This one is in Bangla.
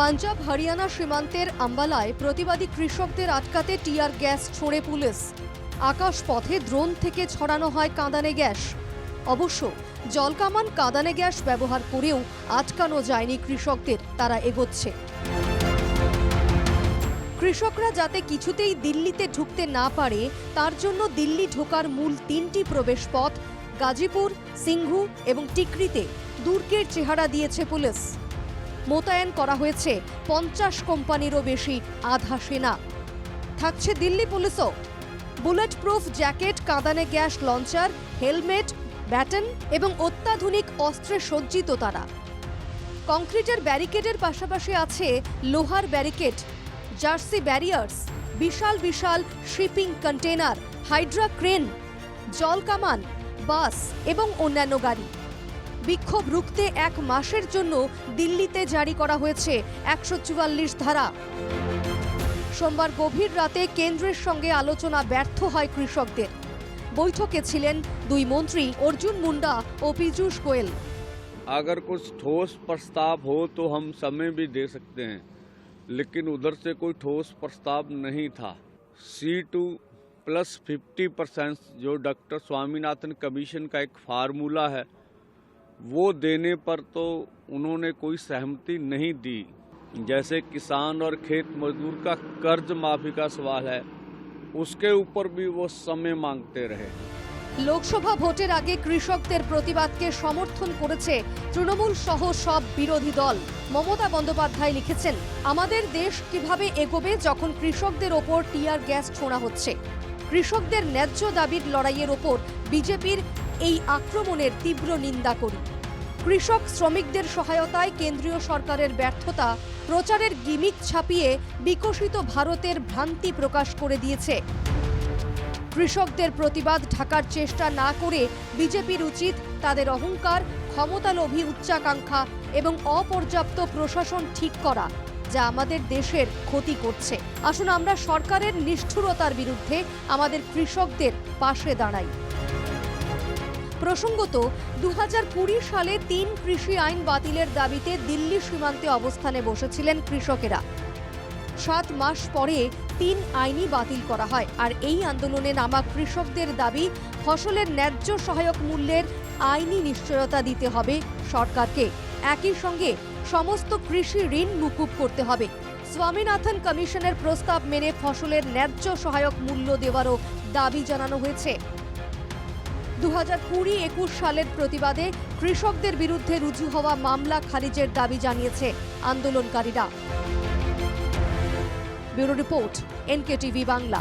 পাঞ্জাব, হরিয়ানা সীমান্তের আম্বালায় প্রতিবাদী কৃষকদের আটকাতে টিয়ার গ্যাস ছোড়ে পুলিশ। আকাশ পথে ড্রোন থেকে ছড়ানো হয় কাঁদানে গ্যাস। অবশ্য জলকামান কাঁদানে গ্যাস ব্যবহার করেও আটকানো যায়নি কৃষকদের, তারা এগোচ্ছে। কৃষকরা যাতে কিছুতেই দিল্লিতে ঢুকতে না পারে, তার জন্য দিল্লি ঢোকার মূল তিনটি প্রবেশ পথ গাজীপুর, সিংহু এবং টিকরিতে দুর্গের চেহারা দিয়েছে পুলিশ। মোতায়েন করা হয়েছে। পঞ্চাশ কোম্পানিরও বেশি আধা সেনা। থাকছে দিল্লি পুলিশও। বুলেট প্রুফ জ্যাকেট, কাঁদানে গ্যাস লঞ্চার, হেলমেট, ব্যাটন এবং অত্যাধুনিক অস্ত্রে সজ্জিত তারা। কংক্রিটের ব্যারিকেডের পাশাপাশি আছে লোহার ব্যারিকেড, জার্সি ব্যারিয়ার্স, বিশাল বিশাল শিপিং কন্টেনার হাইড্রা ক্রেন, জল কামান, বাস এবং অন্যান্য গাড়ি। বিক্ষোভ রুখতে এক মাসের জন্য দিল্লিতে জারি করা হয়েছে একশো চুয়াল্লিশ ধারা সোমবার গভীর রাতে কেন্দ্রের সঙ্গে আলোচনা ব্যর্থ হয় কৃষকদের বৈঠকে ছিলেন দুই মন্ত্রী অর্জুন মুন্ডা ও পীযূষ গোয়েল अगर कुछ ठोस प्रस्ताव हो तो हम समय भी दे सकते हैं लेकिन उधर से कोई ठोस प्रस्ताव नहीं था C two plus fifty percent जो डॉक्टर स्वामीनाथन कमीशन का एक फार्मूला है वो देने पर तो उन्होंने कोई सहमति नहीं दी जैसे किसान और खेत मजदूर का कर्ज माफी का सवाल है उसके ऊपर भी वो समय मांगते रहे লোকসভা ভোটের আগে কৃষকদের প্রতিবাদকে সমর্থন করেছে তৃণমূল সহ সব বিরোধী দল মমতা বন্দ্যোপাধ্যায় লিখেছেন আমাদের দেশ কিভাবে এগোবে যখন কৃষকদের ওপর টিয়ার গ্যাস ছোঁড়া হচ্ছে কৃষকদের ন্যায্য দাবির লড়াইয়ের ওপর বিজেপির এই আক্রমণের তীব্র নিন্দা করি। কৃষক শ্রমিকদের সহায়তায় কেন্দ্রীয় সরকারের ব্যর্থতা প্রচারের গিমিক ছাপিয়ে বিকশিত ভারতের ভ্রান্তি প্রকাশ করে দিয়েছে। কৃষকদের প্রতিবাদ ঢাকার চেষ্টা না করে বিজেপির উচিত তাদের অহংকার, ক্ষমতালোভী উচ্চাকাঙ্ক্ষা এবং অপর্যাপ্ত প্রশাসন ঠিক করা, যা আমাদের দেশের ক্ষতি করছে। আসুন আমরা সরকারের নিষ্ঠুরতার বিরুদ্ধে আমাদের কৃষকদের পাশে দাঁড়াই। প্রসঙ্গত দু হাজার কুড়ি সালে তিন কৃষি আইন বাতিলের দাবিতে দিল্লি সীমান্তে অবস্থানে বসেছিলেন কৃষকেরা। সাত মাস পরে তিন আইনই বাতিল করা হয় আর এই আন্দোলনে নামা কৃষকদের দাবি, ফসলের ন্যায্য সহায়ক মূল্যের আইনি নিশ্চয়তা দিতে হবে সরকারকে। একই সঙ্গে সমস্ত কৃষি ঋণ মুকুব করতে হবে। স্বামীনাথন কমিশনের প্রস্তাব মেনে ফসলের ন্যায্য সহায়ক মূল্য দেওয়ারও দাবি জানানো হয়েছে। দু হাজার কুড়ি একুশ সালের প্রতিবাদে কৃষকদের বিরুদ্ধে রুজু হওয়া মামলা খারিজের দাবি জানিয়েছে আন্দোলনকারীরা। Bureau report N K TV Bangla.